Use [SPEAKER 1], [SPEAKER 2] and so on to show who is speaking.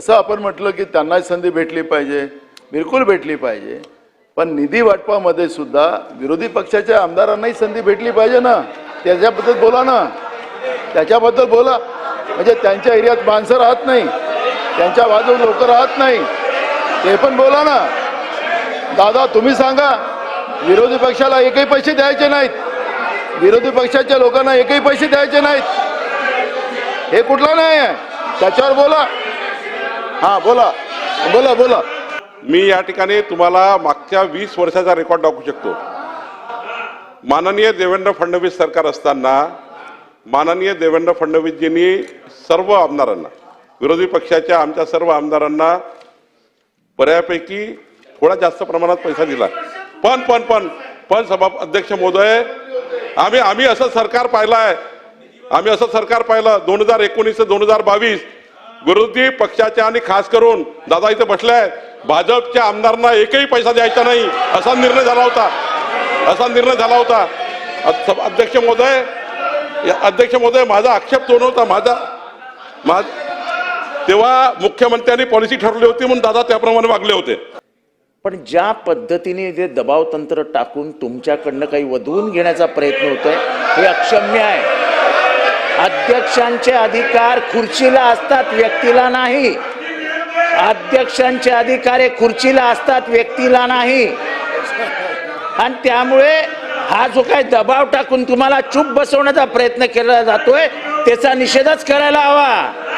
[SPEAKER 1] असं आपण म्हटलं की त्यांनाही संधी भेटली पाहिजे बिलकुल भेटली पाहिजे. पण निधी वाटपामध्ये सुद्धा विरोधी पक्षाच्या आमदारांनाही संधी भेटली पाहिजे ना? त्याच्याबद्दल बोला ना. त्याच्याबद्दल बोला. म्हणजे त्यांच्या एरियात माणसं राहत नाही. त्यांच्या बाजू लोक राहत नाही. ते पण बोला ना. दादा तुम्ही सांगा. विरोधी पक्षाला एकही पैसे द्यायचे नाहीत. विरोधी पक्षाच्या लोकांना एकही पैसे द्यायचे नाहीत. हे कुठला नाही आहे? त्याच्यावर बोला. हां बोला. बोला बोला.
[SPEAKER 2] मी या ठिकाणी तुम्हाला मागच्या वीस वर्षाचा रेकॉर्ड दाखवू शकतो. माननीय देवेंद्र फडणवीस सरकार असताना माननीय देवेंद्र फडणवीसजींनी सर्व आमदारांना विरोधी पक्षाच्या आमच्या सर्व आमदारांना बऱ्यापैकी थोडा जास्त प्रमाणात पैसा दिला. पण पण पण पण सभा अध्यक्ष महोदय आम्ही आम्ही असं सरकार पाहिलं आहे आम्ही असं सरकार पाहिलं दोन हजार एकोणीस ते दोन हजार बावीस. विरोधी पक्षाच्या आणि खास करून दादा इथे बसले आहेत भाजपच्या आमदारांना एकही पैसा द्यायचा नाही असा निर्णय झाला होता. असा निर्णय झाला होता. अध्यक्ष महोदय या- अध्यक्ष महोदय माझा आक्षेप तो नव्हता. माझा मा तेव्हा मुख्यमंत्र्यांनी पॉलिसी ठरवली होती म्हणून दादा त्याप्रमाणे वागले होते.
[SPEAKER 3] पण ज्या पद्धतीने जे दबाव तंत्र टाकून तुमच्याकडनं काही वधवून घेण्याचा प्रयत्न होतोय हे अक्षम्य आहे. अध्यक्षांचे अधिकार खुर्चीला असतात व्यक्तीला नाही. अध्यक्षांचे अधिकार हे खुर्चीला असतात व्यक्तीला नाही. आणि त्यामुळे हा जो काही दबाव टाकून तुम्हाला चूप बसवण्याचा प्रयत्न केला जातोय त्याचा निषेधच करायला हवा.